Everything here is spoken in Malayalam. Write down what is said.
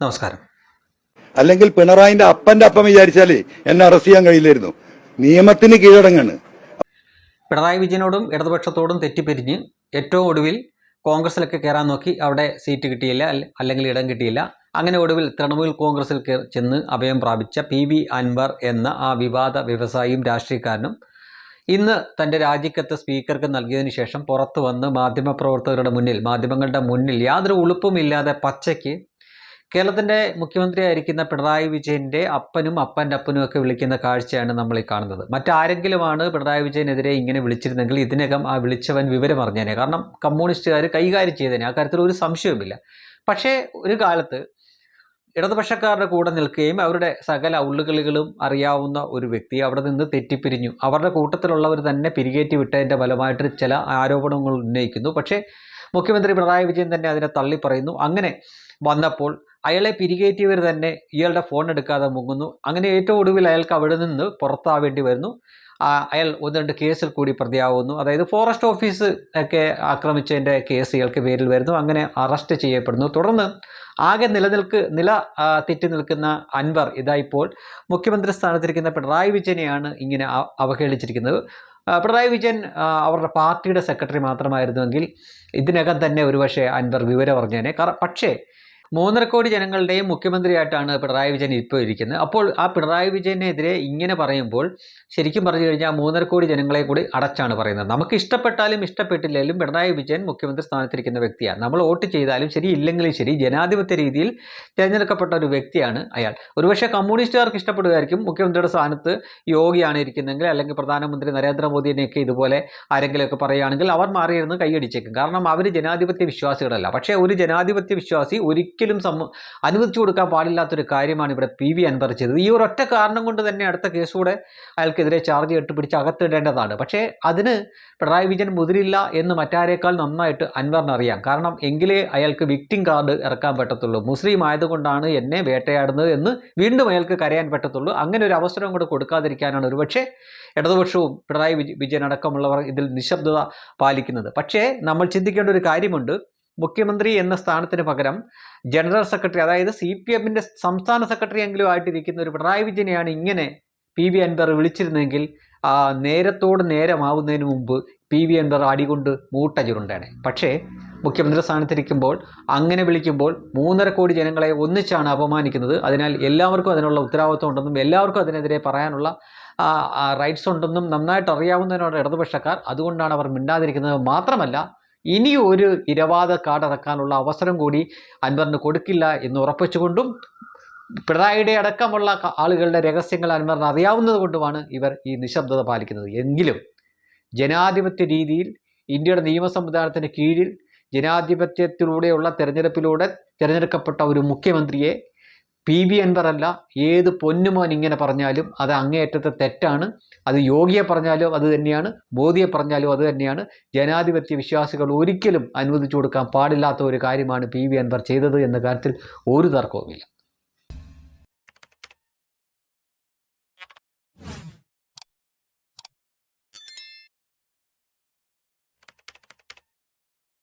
നമസ്കാരം. അല്ലെങ്കിൽ പിണറായിന്റെ അപ്പന്റെ അപ്പം വിചാരിച്ചാലേ എന്നെ അറസ്റ്റ് ചെയ്യാൻ കഴിയില്ലായിരുന്നു. നിയമത്തിന് കീഴടങ്ങാണ്. പിണറായി വിജയനോടും ഇടതുപക്ഷത്തോടും തെറ്റിപ്പിരിഞ്ഞ് ഏറ്റവും ഒടുവിൽ കോൺഗ്രസിലൊക്കെ കയറാൻ നോക്കി അവിടെ സീറ്റ് കിട്ടിയില്ല അല്ലെങ്കിൽ ഇടം കിട്ടിയില്ല. അങ്ങനെ ഒടുവിൽ തൃണമൂൽ കോൺഗ്രസിൽ ചെന്ന് അഭയം പ്രാപിച്ച പി വി അൻവർ എന്ന ആ വിവാദ വ്യവസായിയും രാഷ്ട്രീയക്കാരനും ഇന്ന് തന്റെ രാജിക്കത്ത് സ്പീക്കർക്ക് നൽകിയതിന് ശേഷം പുറത്തു വന്ന് മാധ്യമപ്രവർത്തകരുടെ മുന്നിൽ മാധ്യമങ്ങളുടെ മുന്നിൽ യാതൊരു ഉളുപ്പുമില്ലാതെ പച്ചയ്ക്ക് കേരളത്തിന്റെ മുഖ്യമന്ത്രിയായിരിക്കുന്ന പിണറായി വിജയന്റെ അപ്പനും അപ്പന്റെ അപ്പനും ഒക്കെ വിളിക്കുന്ന കാഴ്ചയാണ് നമ്മൾ ഈ കാണുന്നത്. മറ്റാരെങ്കിലുമാണ് പിണറായി വിജയനെതിരെ ഇങ്ങനെ വിളിച്ചിരുന്നെങ്കിൽ ഇതിനകം ആ വിളിച്ചവൻ വിവരം അറിഞ്ഞേനെ. കാരണം കമ്മ്യൂണിസ്റ്റുകാർ കൈകാര്യം ചെയ്തേനെ. ആ കാര്യത്തിൽ ഒരു സംശയവുമില്ല. പക്ഷേ ഒരു കാലത്ത് ഇടതുപക്ഷക്കാരുടെ കൂടെ നിൽക്കുകയും അവരുടെ സകല ഉള്ളുകളികളും അറിയാവുന്ന ഒരു വ്യക്തി അവിടെ നിന്ന് തെറ്റിപ്പിരിഞ്ഞു. അവരുടെ കൂട്ടത്തിലുള്ളവർ തന്നെ പിരികേറ്റി വിട്ടതിന്റെ ഫലമായിട്ട് ചില ആരോപണങ്ങൾ ഉന്നയിക്കുന്നു. പക്ഷേ മുഖ്യമന്ത്രി പിണറായി വിജയൻ തന്നെ അതിനെ തള്ളി പറയുന്നു അങ്ങനെ വന്നപ്പോൾ അയാളെ പിരികേറ്റിയവർ തന്നെ ഇയാളുടെ ഫോൺ എടുക്കാതെ മുങ്ങുന്നു. അങ്ങനെ ഏറ്റവും ഒടുവിൽ അയാൾക്ക് അവിടെ നിന്ന് പുറത്താവേണ്ടി വരുന്നു. അയാൾ ഒന്ന് രണ്ട് കേസിൽ കൂടി പ്രതിയാവുന്നു. അതായത് ഫോറസ്റ്റ് ഓഫീസ് ഒക്കെ ആക്രമിച്ചതിന്റെ കേസ് ഇയാൾക്ക് പേരിൽ വരുന്നു. അങ്ങനെ അറസ്റ്റ് ചെയ്യപ്പെടുന്നു. തുടർന്ന് ആകെ നിലനിൽക്ക് നില തെറ്റി നിൽക്കുന്ന അൻവർ ഇതായിപ്പോൾ മുഖ്യമന്ത്രി സ്ഥാനത്തിരിക്കുന്ന പിണറായി വിജയനെയാണ് ഇങ്ങനെ അവഹേളിച്ചിരിക്കുന്നത്. പിണറായി വിജയൻ അവരുടെ പാർട്ടിയുടെ സെക്രട്ടറി മാത്രമായിരുന്നുവെങ്കിൽ ഇതിനകം തന്നെ ഒരുപക്ഷെ അൻവർ വിവരം അറിഞ്ഞേനെ. കാരണം പക്ഷേ മൂന്നര കോടി ജനങ്ങളുടെയും മുഖ്യമന്ത്രിയായിട്ടാണ് പിണറായി വിജയൻ ഇപ്പോൾ ഇരിക്കുന്നത്. അപ്പോൾ ആ പിണറായി വിജയനെതിരെ ഇങ്ങനെ പറയുമ്പോൾ ശരിക്കും പറഞ്ഞു കഴിഞ്ഞാൽ മൂന്നര കോടി ജനങ്ങളെ കൂടി അടച്ചാണ് പറയുന്നത്. നമുക്ക് ഇഷ്ടപ്പെട്ടാലും ഇഷ്ടപ്പെട്ടില്ലെങ്കിലും പിണറായി വിജയൻ മുഖ്യമന്ത്രി സ്ഥാനത്തിരിക്കുന്ന വ്യക്തിയാണ്. നമ്മൾ വോട്ട് ചെയ്താലും ശരി ഇല്ലെങ്കിലും ശരി ജനാധിപത്യ രീതിയിൽ തിരഞ്ഞെടുക്കപ്പെട്ട ഒരു വ്യക്തിയാണ് അയാൾ. ഒരുപക്ഷെ കമ്മ്യൂണിസ്റ്റുകാർക്ക് ഇഷ്ടപ്പെടുകയായിരിക്കും മുഖ്യമന്ത്രിയുടെ സ്ഥാനത്ത് യോഗിയാണ് ഇരിക്കുന്നതെങ്കിൽ അല്ലെങ്കിൽ പ്രധാനമന്ത്രി നരേന്ദ്രമോദിനെയൊക്കെ ഇതുപോലെ ആരെങ്കിലുമൊക്കെ പറയുകയാണെങ്കിൽ അവർ മാറിയിരുന്ന് കൈയടിച്ചേക്കും. കാരണം അവർ ജനാധിപത്യ വിശ്വാസികളല്ല. പക്ഷേ ഒരു ജനാധിപത്യ വിശ്വാസി ഒരിക്കലും സമ്മ അനുവദിച്ചു കൊടുക്കാൻ പാടില്ലാത്തൊരു കാര്യമാണ് ഇവിടെ പി വി അൻവർ ചെയ്തത്. ഈ ഒരൊറ്റ കാരണം കൊണ്ട് തന്നെ അടുത്ത കേസുകൂടെ അയാൾക്കെതിരെ ചാർജ് കെട്ടുപിടിച്ച് പിടിച്ച് അകത്തിടേണ്ടതാണ്. പക്ഷേ അതിന് പിണറായി വിജയൻ മുതിരില്ല എന്ന് മറ്റാരേക്കാൾ നന്നായിട്ട് അൻവറിനറിയാം കാരണം എങ്കിലേ അയാൾക്ക് വിക്ടിം കാർഡ് ഇറക്കാൻ പറ്റത്തുള്ളൂ. മുസ്ലിം ആയതുകൊണ്ടാണ് എന്നെ വേട്ടയാടുന്നത് എന്ന് വീണ്ടും അയാൾക്ക് കരയാൻ പറ്റത്തുള്ളൂ. അങ്ങനെ ഒരു അവസരം കൂടെ കൊടുക്കാതിരിക്കാനാണ് ഒരുപക്ഷെ ഇടതുപക്ഷവും പിണറായി വിജ വിജയൻ അടക്കമുള്ളവർ ഇതിൽ നിശബ്ദത പാലിക്കുന്നത്. പക്ഷേ നമ്മൾ ചിന്തിക്കേണ്ട ഒരു കാര്യമുണ്ട്. മുഖ്യമന്ത്രി എന്ന സ്ഥാനത്തിന് പകരം ജനറൽ സെക്രട്ടറി അതായത് സി പി എമ്മിന്റെ സംസ്ഥാന സെക്രട്ടറി എങ്കിലും ആയിട്ടിരിക്കുന്ന ഒരു പിണറായി വിജയനെയാണ് ഇങ്ങനെ പി വി അൻവർ വിളിച്ചിരുന്നെങ്കിൽ നേരത്തോട് നേരമാവുന്നതിന് മുമ്പ് പി വി അൻവർ അടികൊണ്ട് മൂട്ട ചുരുണ്ടാണ് പക്ഷേ മുഖ്യമന്ത്രി സ്ഥാനത്തിരിക്കുമ്പോൾ അങ്ങനെ വിളിക്കുമ്പോൾ മൂന്നര കോടി ജനങ്ങളെ ഒന്നിച്ചാണ് അപമാനിക്കുന്നത്. അതിനാൽ എല്ലാവർക്കും അതിനുള്ള ഉത്തരവാദിത്വം ഉണ്ടെന്നും എല്ലാവർക്കും അതിനെതിരെ പറയാനുള്ള റൈറ്റ്സ് ഉണ്ടെന്നും നന്നായിട്ട് അറിയാവുന്നതിനോട് ഇടതുപക്ഷക്കാർ അതുകൊണ്ടാണ് അവർ മിണ്ടാതിരിക്കുന്നത്. മാത്രമല്ല ഇനി ഒരു ഇരവാദ കാർഡിറക്കാനുള്ള അവസരം കൂടി അൻവറിന് കൊടുക്കില്ല എന്ന് ഉറപ്പിച്ചുകൊണ്ടും പിണറായിയുടെ അടക്കമുള്ള ആളുകളുടെ രഹസ്യങ്ങൾ അൻവറിന് അറിയാവുന്നത് കൊണ്ടുമാണ് ഇവർ ഈ നിശബ്ദത പാലിക്കുന്നത്. എങ്കിലും ജനാധിപത്യ രീതിയിൽ ഇന്ത്യയുടെ നിയമ സംവിധാനത്തിന് കീഴിൽ ജനാധിപത്യത്തിലൂടെയുള്ള തെരഞ്ഞെടുപ്പിലൂടെ തിരഞ്ഞെടുക്കപ്പെട്ട ഒരു മുഖ്യമന്ത്രിയെ പി വി അൻവർ അല്ല ഏത് പൊന്നുമോൻ ഇങ്ങനെ പറഞ്ഞാലും അത് അങ്ങേയറ്റത്തെ തെറ്റാണ്. അത് യോഗിയെ പറഞ്ഞാലും അത് തന്നെയാണ് മോദിയെ പറഞ്ഞാലും അത് തന്നെയാണ്. ജനാധിപത്യ വിശ്വാസികൾ ഒരിക്കലും അനുവദിച്ചു കൊടുക്കാൻ പാടില്ലാത്ത ഒരു കാര്യമാണ് പി വി അൻവർ ചെയ്തത് എന്ന കാര്യത്തിൽ ഒരു തർക്കവുമില്ല.